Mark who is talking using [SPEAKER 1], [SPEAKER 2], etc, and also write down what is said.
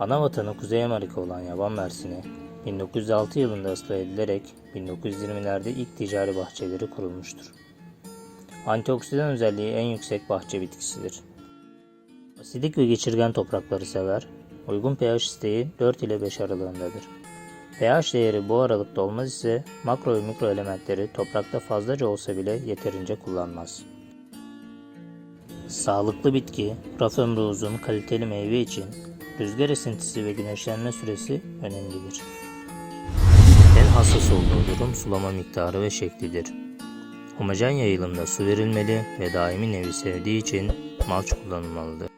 [SPEAKER 1] Ana vatanı Kuzey Amerika olan yaban mersini 1906 yılında ıslah edilerek 1920'lerde ilk ticari bahçeleri kurulmuştur. Antioksidan özelliği en yüksek bahçe bitkisidir. Asidik ve geçirgen toprakları sever, uygun pH isteği 4 ile 5 aralığındadır. pH değeri bu aralıkta olmaz ise makro ve mikro elementleri toprakta fazlaca olsa bile yeterince kullanmaz. Sağlıklı bitki, raf ömrü uzun, kaliteli meyve için rüzgar esintisi ve güneşlenme süresi önemlidir. En hassas olduğu durum sulama miktarı ve şeklidir. Homojen yayılımda su verilmeli ve daimi nevi sevdiği için malç kullanılmalıdır.